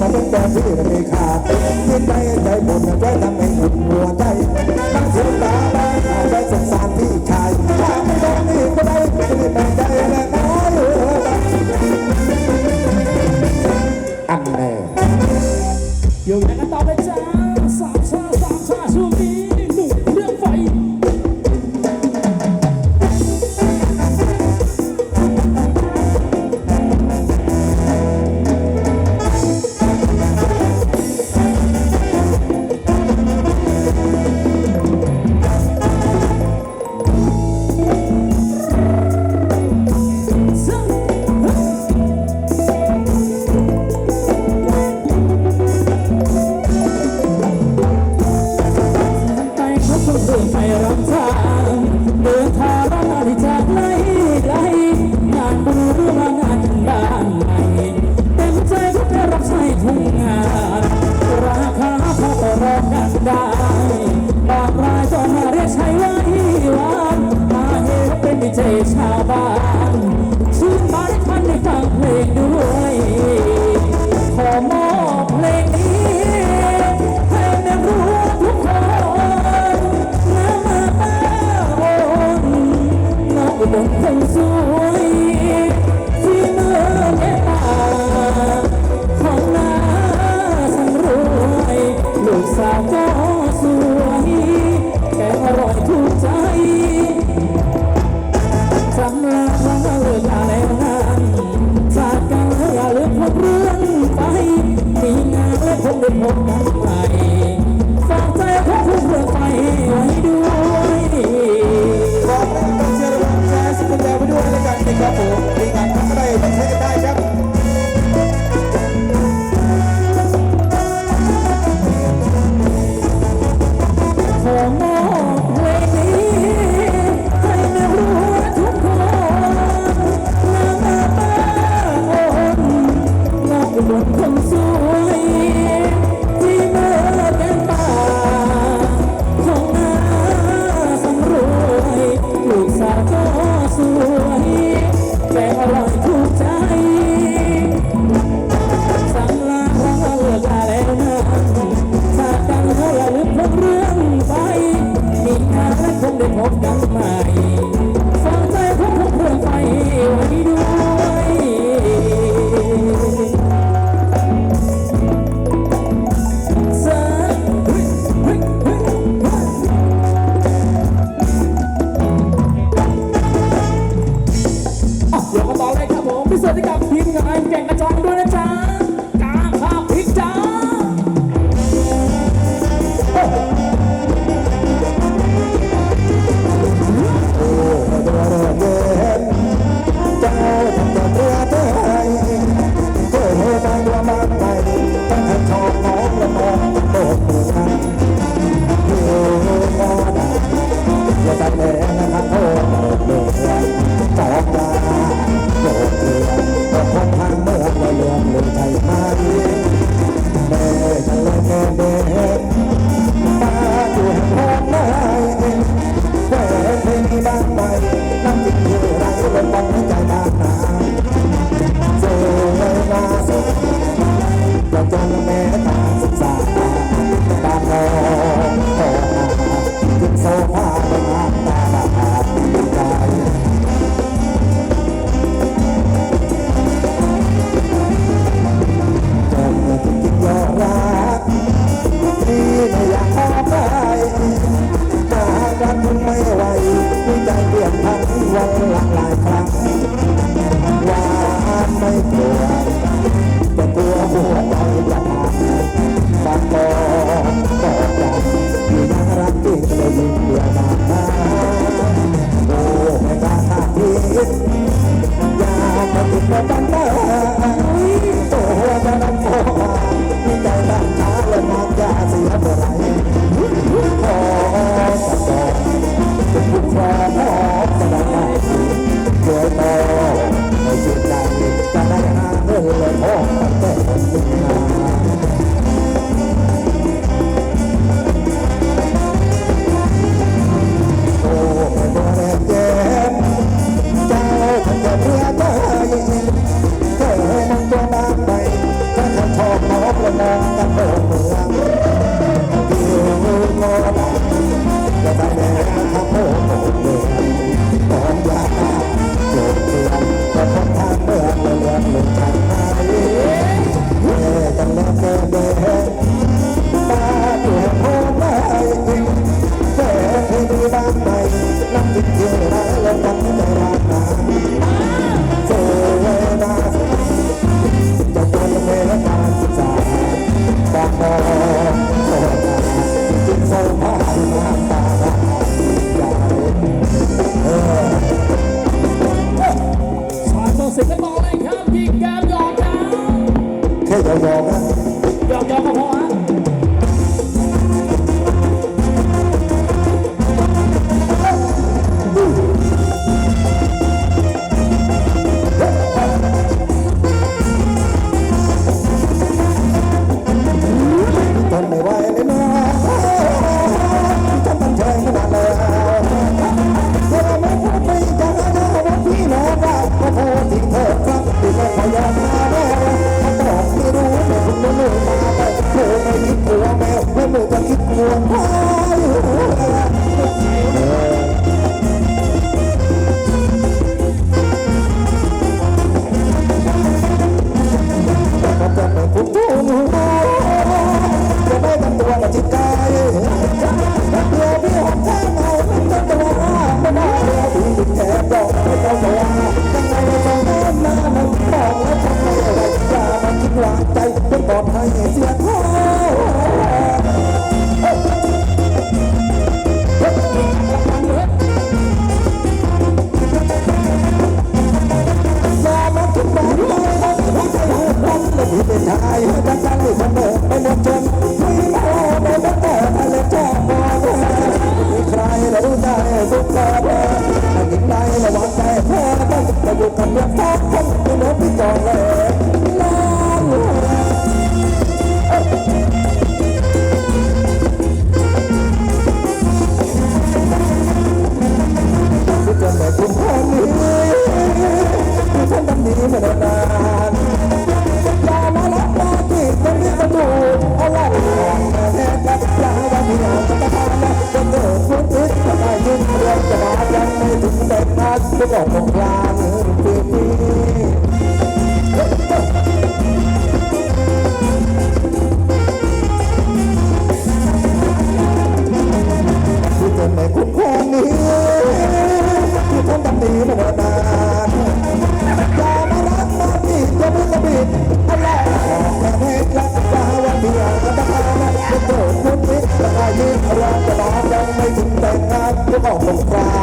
มาเป็นแฟนที่อเมริกาที่ใจใจผมจะไว้ทำให้คุณหัวใจตั้งเสียตาบ้านใจสงสา more right.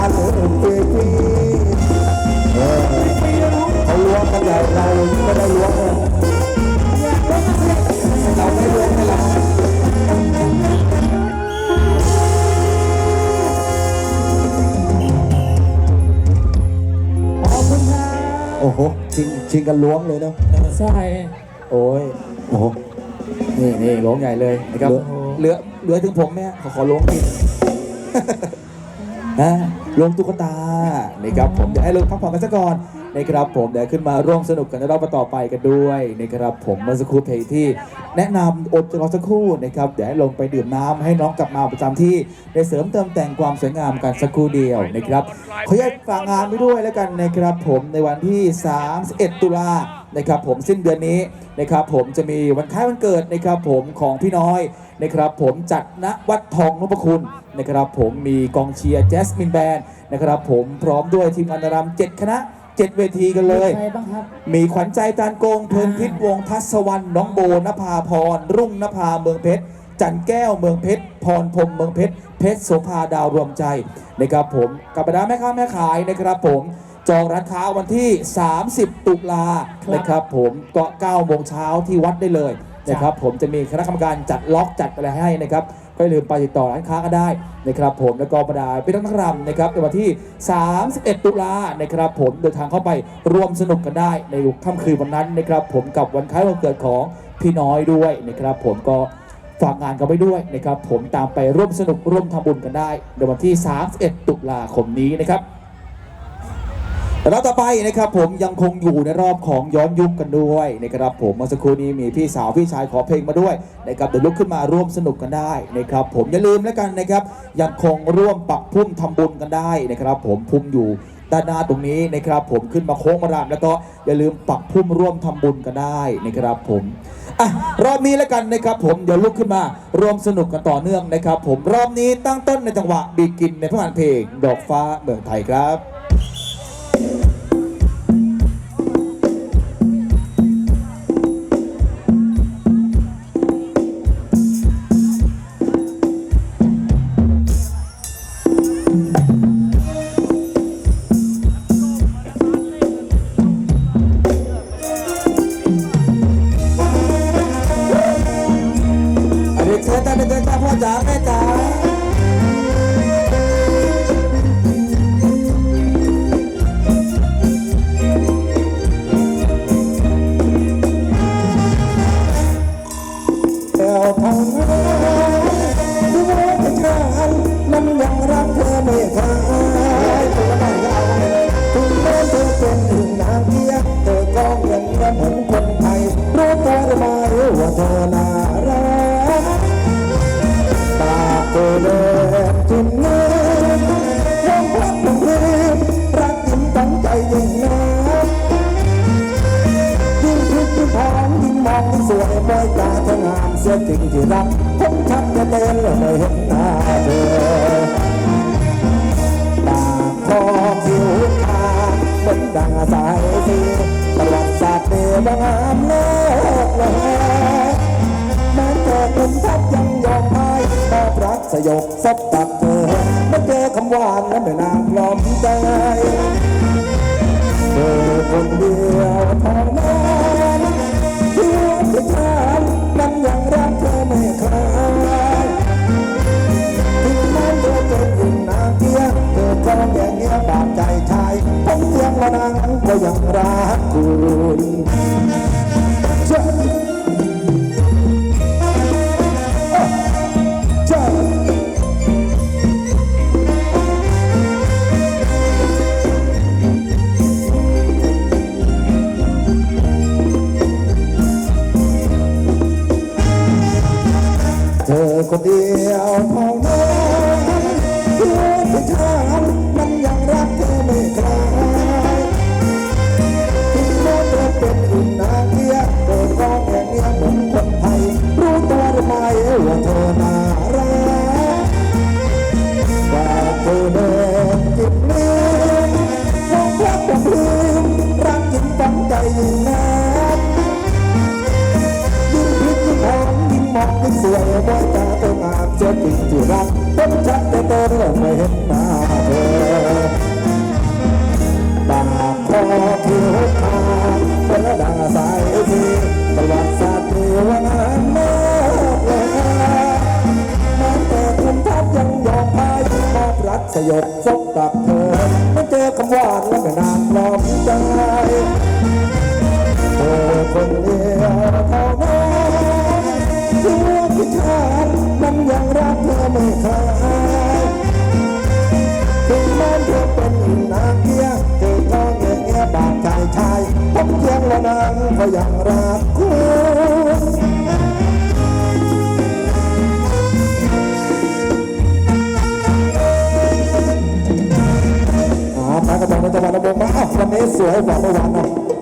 ตรงกลางหนึ่งปีปีเออเขาล้วงกันใหญ่เราไม่ได้ล้วงเลยเราไม่ล้วงให้เราขอบคุณครับโอ้โหชิงชิงกันล้วงเลยเนาะใช่โอ้ยโอ้โหนี่นี่ล้วงใหญ่เลยนะครับโอ้โหเหลือเหลือถึงผมไหมฮะขอขอล้วงที นะลงตุ๊กตานะครับผมเดี๋ยวให้ลงพักผ่อนกันซะก่อน นะครับผมเดี๋ยวขึ้นมาร่วมสนุกกันในรอบต่อไปกันด้วยนะครับผมเมื่อสักครู่เพลงที่ แนะนำอดใจรอสักครู่นะครับเดี๋ยวให้ลงไปดื่มน้ำให้น้องกลับมาประจำที่ได้เสริมเติมแต่งความสวยงามกันสักครู่เดียวนะครับขออนุญาตฝากงานไปด้วยแล้วกันนะครับผมในวันที่ 31 ตุลานะครับผมสิ้นเดือนนี้นะครับผมจะมีวันคล้ายวันเกิดนะครับผมของพี่น้อยนะครับผมจัดณวัดทองนพคุณนะครับผมมีกองเชียร์แจสมินแบนนะครับผมพร้อมด้วยทีมงานรำเจ็ดคณะ เจ็ดเวทีกันเลย ใครบ้างครับ มีขวัญใจจานโกงเพลินพิษวงศ์ทัศวรรณน้องโบนภาพร รุ่งนภาเมืองเพชร จันแก้วเมืองเพชร พรพรหมเมืองเพชร เพชรโสภาดาวรวมใจนะครับผมกับบรรดาแม่ค้าแม่ขายนะครับผม จองร้านค้าวันที่ 30 ตุลาครับ นะครับผมก็9โมงเช้าที่วัดได้เลยนะครับผมจะมีคณะกรรมการจัดล็อกจัดอะไรให้นะครับ ก็อย่าลืมไปติดต่อร้านค้าก็ได้นะครับผมแล้วก็บรรดาพี่นักรำนะครับในวันที่ 31 ตุลานะครับผมเดินทางเข้าไปร่วมสนุกกันได้ในค่ำคืนวันนั้นนะครับผมกับวันคล้ายวันเกิดของพี่น้อยด้วยนะครับผมก็ฝากงานกันไปด้วยนะครับผมตามไปร่วมสนุกร่วมทำบุญกันได้ในวันที่ 31 ตุลาคมนี้นะครับ รอบต่อไปนะครับผมยังคงอยู่ในรอบของย้อนยุคกันด้วยนะครับผมเมื่อสักครู่นี้มีพี่สาวพี่ชายขอเพลงมาด้วยนะครับเดี๋ยวลุกขึ้นมาร่วมสนุกกันได้นะครับผมอย่าลืมแล้วกันนะครับยังคงร่วมปักพุ่มทำบุญกันได้นะครับผมพุ่มอยู่ด้านหน้าตรงนี้นะครับผมขึ้นมาโค้งมารามแล้วก็อย่าลืมปักพุ่มร่วมทำบุญกันได้นะครับผมอะรอบนี้แล้วกันนะครับผมเดี๋ยวลุกขึ้นมาร่วมสนุกกันต่อเนื่องนะครับผมรอบนี้ตั้งต้นในจังหวะบีกินในพระงานเพลงดอกฟ้าเมืองไทยครับ ยกซบตักเธอเมื่อเจอคำหวานและแม่นางลอมใจเธอคนเดียวเท่านั้นที่จะทำนั้นยังรักเธอไม่คลายถึงแม้เธอจะยิ่งนางเกี้ยงเธอก็แย่เงี้ยบาดใจชายผมยังว่านางก็ยังรักคุณ รักเธอไม่เคยถึงแม้เธอเป็นนางเกียเธอก็เงี้ยเงี้ยบาดใจชายผมเกียงละนางก็ยังรักคุณมากระตองในจังหวัดระบงมาอ้าววันนี้สวยกว่าเมื่อวานเนาะ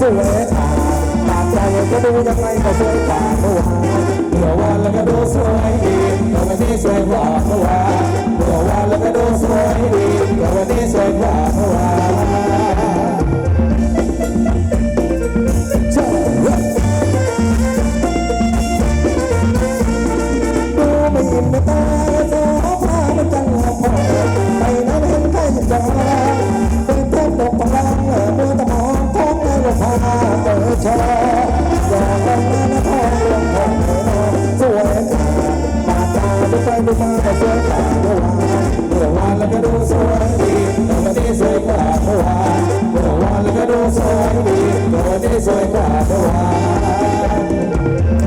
สวยค่ะปากใจก็ดูทำไมก็สวยตาเมื่อวานเมื่อวานแล้วก็ดูสวยดีเมื่อวันนี้สวยกว่าเมื่อวานเมื่อวานแล้วก็ดูสวยดีเมื่อวันนี้สวยกว่าเมื่อวาน ชออย่าลไมานะพ่อเงของเธอสวยปาตาดูไปดูมาก็สวยกว่าเมื่อวานเมื่อวานแล้วก็ดูสวยดีแต่วันี้สวยกว่าเมื่อวานเมื่อวานแล้วก็ดูสวยดีแต่วันนี้สวยกว่าเมื่อวาน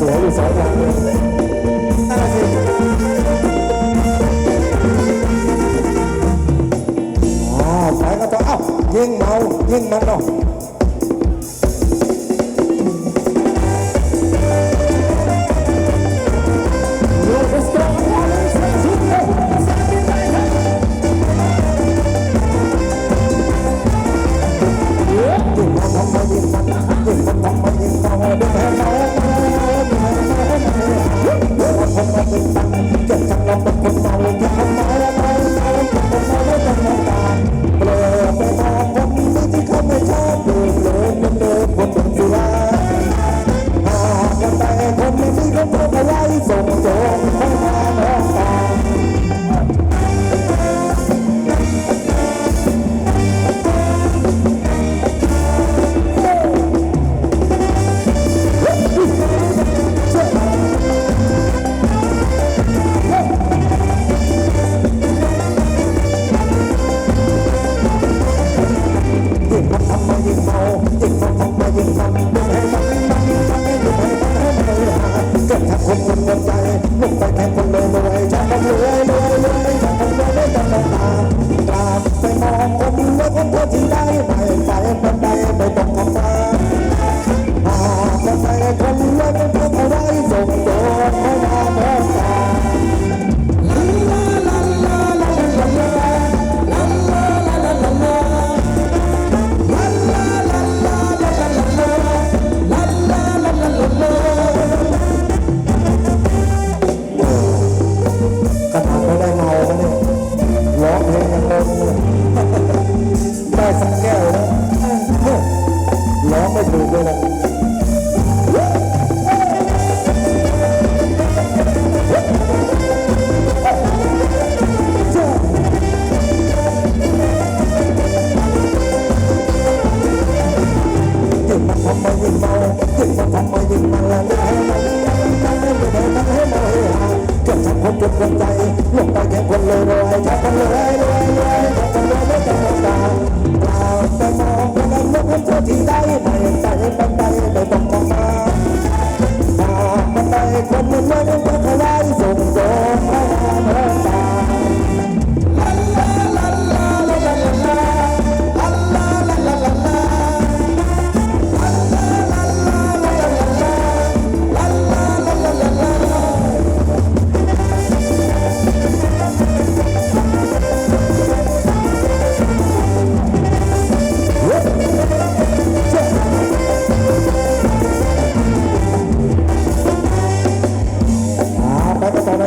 สวยอยู่ย่างเนั่อ๋อ้อเอ้ายิ่งเยิ่งมันเนาะ ไม่ต้อนมันไม่ได้เป็นใครส่งส่งให้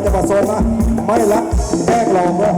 จะมาวัดโซนนะไม่รักแกล้งก็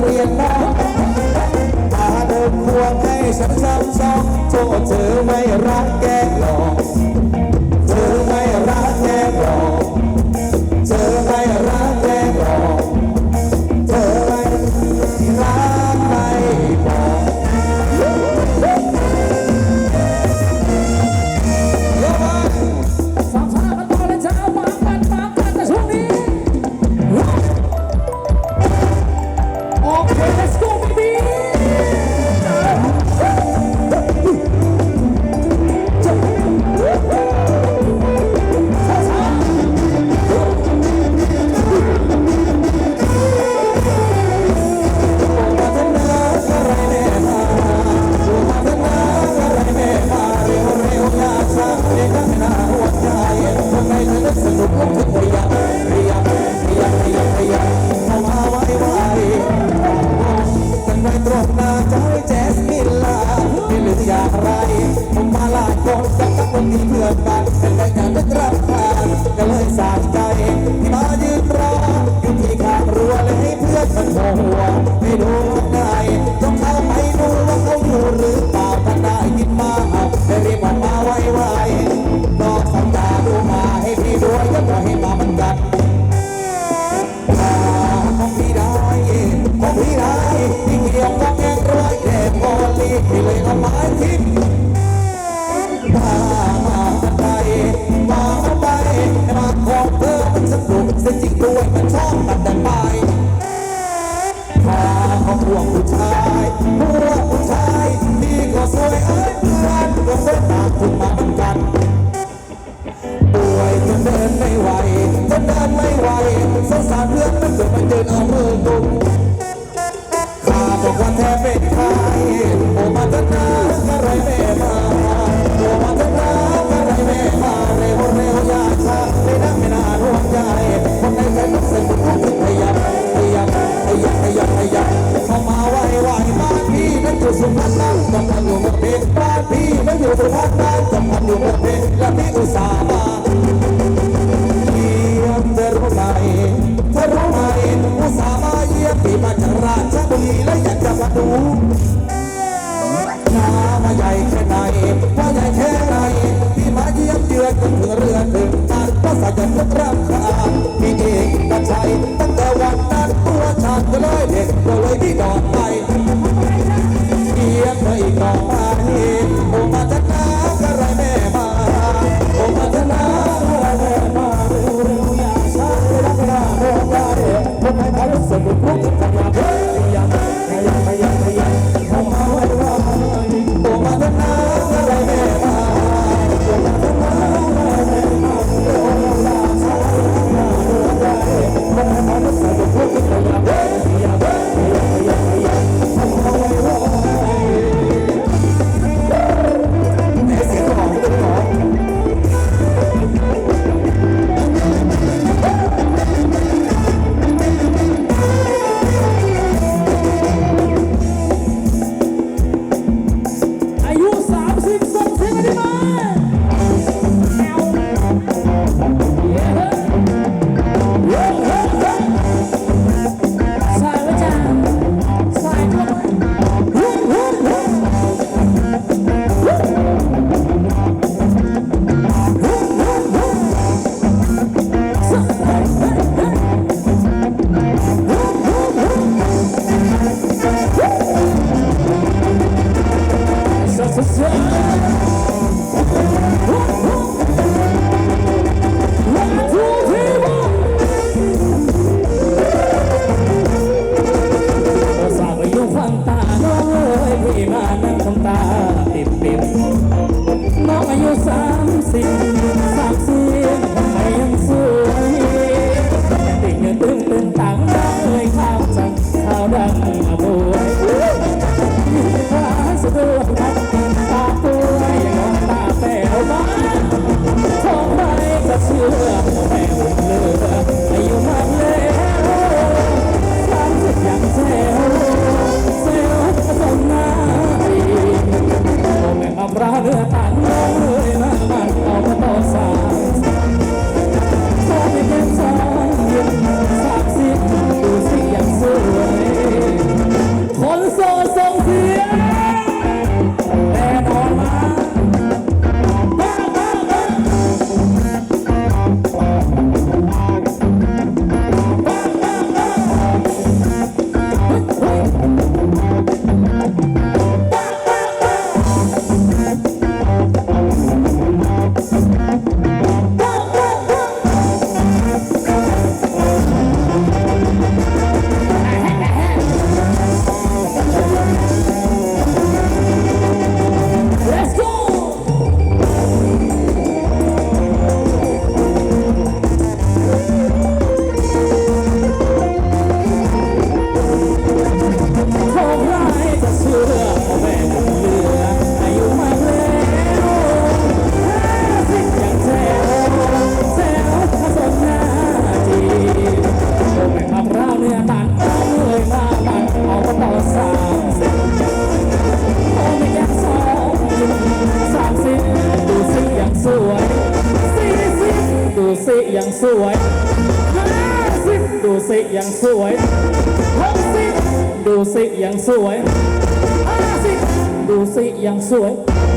เรียนนะตาเดินควงให้ฉันซ้ำซ้ำโทษเธอไม่รักแกหลอก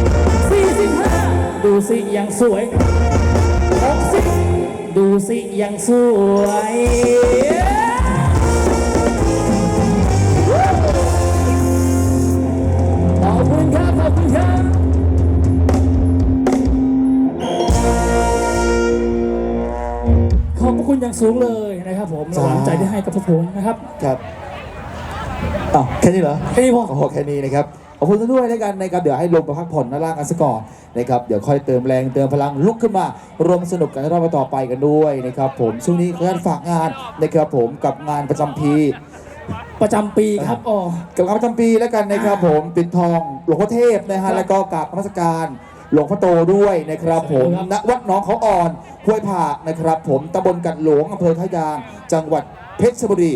45 ดูสิยังสวย 60 ดูสิยังสวยขอบคุณครับขอบคุณครับขอบคุณยังสูงเลยนะครับผมและกำลังใจที่ให้กับพวกผมนะครับ ครับอ้าแค่นี้เหรอ แค่นี้พอ โอ้โหแค่นี้นะครับ อบคุณทุกด้วยแล้วกันนะครับเดี๋ยวให้ลงไปพักผ่อนด้านล่างกันซะก่อนนะครับเดี๋ยวค่อยเติมแรงเติมพลังลุกขึ้นมารวมสนุกกันรอบต่อไปกันด้วยนะครับผมช่วงนี้ขออนุญาตฝากงานนะครับผมกับงานประจำปีประจำปีครับอ๋อ กับงานประจำปีแล้วกันนะครับผมปิดทองหลวงพ่อเทพนะครัฮะบแล้วก็กราบนมัสการหลวงพ่อโตด้วยนะครับผมครับณวัดหน้องเขาอ่อนห้วยผากนะครับผมตำบลกัดหลวงอำเภอท่ายาง จังหวัดเพชรบุรี